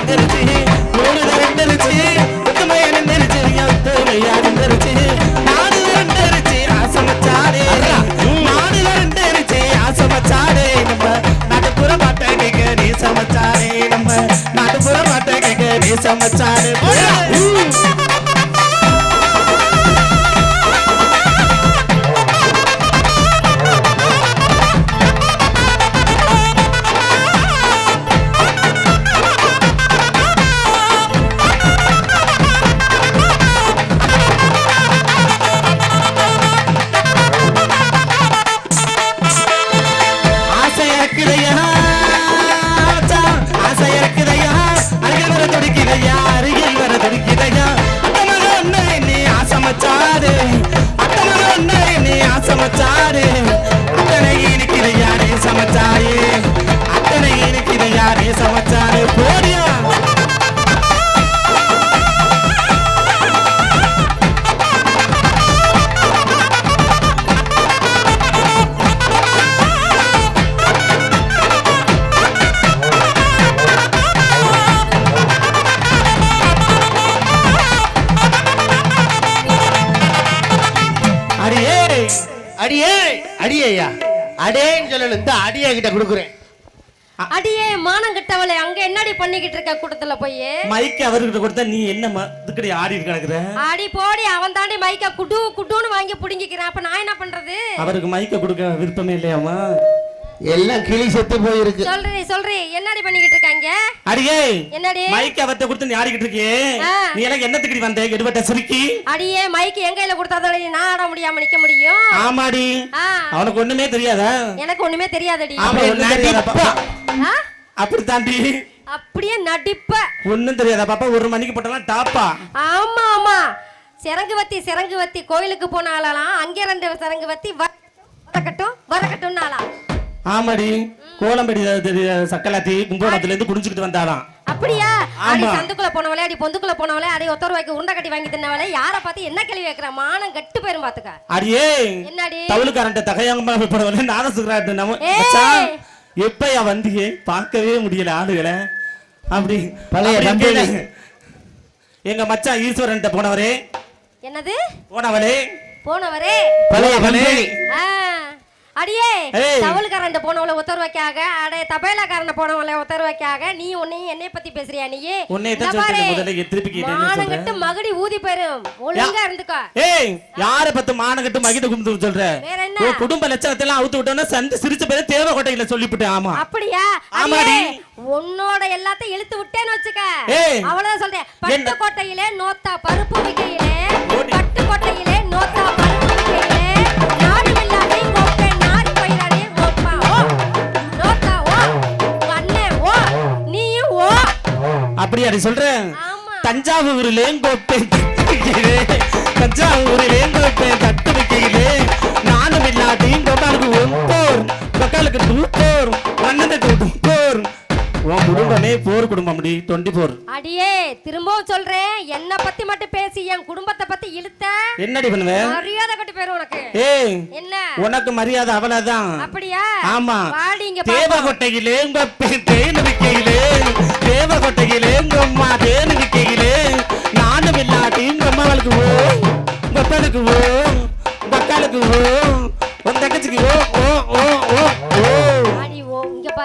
வந்துருச்சு மூணு தரண்டுருச்சு ஒத்துமையா நின்றுச்சு ஒத்துமையா நின்றுச்சு நாடு தரண்டுருச்சு ஆசமச்சாரே நாடு தரண்டுருச்சு ஆசமச்சாரே நம்ம நாட்டுப்புற பாட்டை கேட்க நீ சமச்சாரே நம்ம நாட்டுப்புற பாட்டை கேட்க நீ சமச்சாரே போடா. போடியா? அடியே அடியே அடியேயா அடேன்னு சொல்லணும் இந்த அடியே கிட்ட கொடுக்குறேன். அடியே மானம் கட்டவளே அங்க என்னடி பண்ணிக்கிட்டு இருக்க கூட்டத்துல போய்? மைக்கு அவர்கிட்ட கொடுத்தா நீ என்ன இதுக்கடி ஆடி கிடக்குற? ஆடி போடி அவன் தாண்டி மைக்க குடு குடுன்னு வாங்கி புடுங்கிக்கிறான். அப்ப நான் என்ன பண்றது? அவருக்கு மைக்க கொடுக்க விருப்பமே இல்லையாமா எல்லாம் கிளி செத்து போயிருக்கு. சொல்றி சொல்றி என்னடி பண்ணிக்கிட்டு இருக்காங்க அடியே என்னடி? மைக்க அவர்கிட்ட கொடுத்து நீ ஆடிக்கிட்டு இருக்கியே. நீ எல்லாம் என்னத்துக்கடி வந்த எடுபட்ட சிரிக்கி? அடியே மைக்கு என் கையில கொடுத்தாதான் நான் ஆட முடியாம நிக்க முடியும்? ஆமாடி. அவனுக்கு ஒண்ணுமே தெரியாதா? எனக்கு ஒண்ணுமே தெரியாதடி. ஆமா ஒண்ணும் தெரியாதா பாப்பா ஆ? அப்படி தாண்டி அப்படியே நடிப்ப. ஒண்ணும் தெரியாதா பாப்பா? ஒரு மணிக்கு போட்டலாம் டாப்பா. ஆமா ஆமா. சிறங்கு வத்தி சிறங்கு வத்தி கோயிலுக்கு போனாலாம் அங்கே ரெண்டு சிறங்கு வத்தி வ- வரக்கட்டும் வரக்கட்டும்னாலாம் ஆமாடி. கோலம்படி சக்கலாத்தி கும்பகோணத்துல இருந்து குடிச்சுக்கிட்டு வந்தாலாம் அப்படியா? அடி. சந்துக்குள்ள போனவளே அடி பொந்துக்குள்ள போனவளே அடி ஒத்த ரூபாய்க்கு உருண்டை கட்டி வாங்கி தின்னவளே யார பார்த்து என்ன கேள்வி வைக்கிற மானம் கட்டு போயிரும் பாத்துக்க. அடியே. என்னடி? தவுளுக்காரன்ட்ட தகையாங்க போடவில்லை நானும் சுகிறாட்டு நம்ம எப்பயா வந்தியே? பார்க்கவே முடியல ஆளுகளை. அப்படி பழைய. எங்க மச்சான் ஈஸ்வரன்ட்ட போனவரே. என்னது? போனவளே. போனவரே? பழைய அடியே. தவளுக்காரன் போனவள ஒத்த ரூபாய்க்காக அடே தபேலாக்காரன் போனவள ஒத்த ரூபாய்க்காக நீ உன்னையும் என்னைய பத்தி பேசுறியா நீ உன்னைய தான் சொல்லிட்டேன் முதல்ல, திருப்பி கேட்டேன்னு மானம் சொல்றேன். கட்டு மகடி ஊதி போயிரும் ஒழுங்கா இருந்துக்கோ ஏய் யார பத்து மானகட்டு மகித கும்பிட்டு சொல்ற என்ன? குடும்ப லட்சணத்தை எல்லாம் அவுத்து விட்டோன்னா சந்து சிரிச்ச பேர தேவை கொட்டையில சொல்லிவிட்டேன் ஆமா அப்படியா ஆமாடி. உன்னோட எல்லாத்தையும் இழுத்து விட்டேன்னு வச்சுக்க. அவ்வளவுதான் சொல்றேன் பட்டு என்ன? கோட்டையிலே நோத்தா பருப்பு விக்கையிலே அப்படி அப்படி சொல்றேன் ஆமா. தஞ்சாவூர்ல கோப்பை தட்டு வைக்கையிலே நானும் இல்லாட்டியும் கொட்டாளுக்கு ஒன்போர் கொட்டாளுக்கு உன் குடும்பமே போர் குடும்பம் அப்படி டுவெண்ட்டி போர். அடியே திரும்பவும் சொல்றேன். என்ன பத்தி மட்டும் பேசி என் குடும்பத்தை பத்தி இழுத்த என்னடி பண்ணுவேன் மரியாதை கட்டு போயிரும் உனக்கு. ஏய் என்ன? உனக்கு மரியாதை அவ்வளவுதான். அப்படியா? ஆமா. தேவகொட்டையிலே உங்க தேனு விக்கையிலே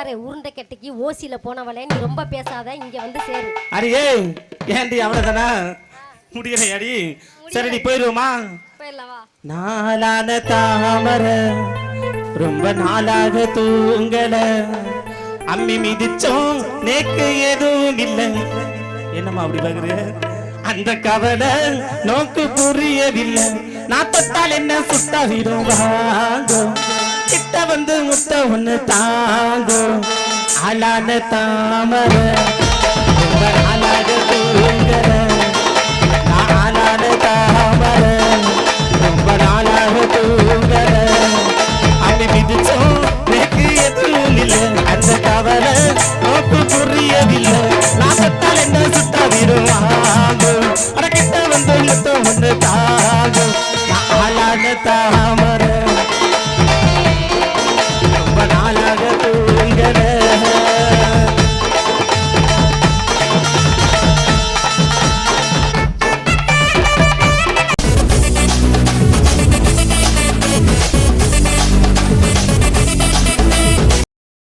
பாரு உருண்டை கட்டைக்கு ஓசில போனவளே நீ ரொம்ப பேசாத இங்க வந்து சேரு. அடியே ஏன்டி அவ்வளவுதானா? முடியல அடி சரிடி போயிருவோமா? போயிடலவா நாளான தாமர ரொம்ப நாளாக தூங்கல. அம்மி மிதிச்சோம் நேக்கு எதுவும் இல்லை. என்னம்மா அப்படி பாக்குற? அந்த கவலை நோக்கு புரியவில்லை. நான் தொட்டால் என்ன சுட்டாவிடும் வாங்கோ கிட்ட வந்து முத்த ஒன்று தாங்கும். அழான தாமர அழாக தூங்குற அழான தாமர ரொம்ப நாளாக தூங்குற அப்படி மிதிச்சோம் எனக்கு எதுவும் இல்லை அந்த கவலை நோக்கு புரியவில்லை நாசத்தால் என்ன சுத்த விடுவாங்கும் அட கிட்ட வந்து முத்த ஒன்று தாங்கும். அழான தாமரை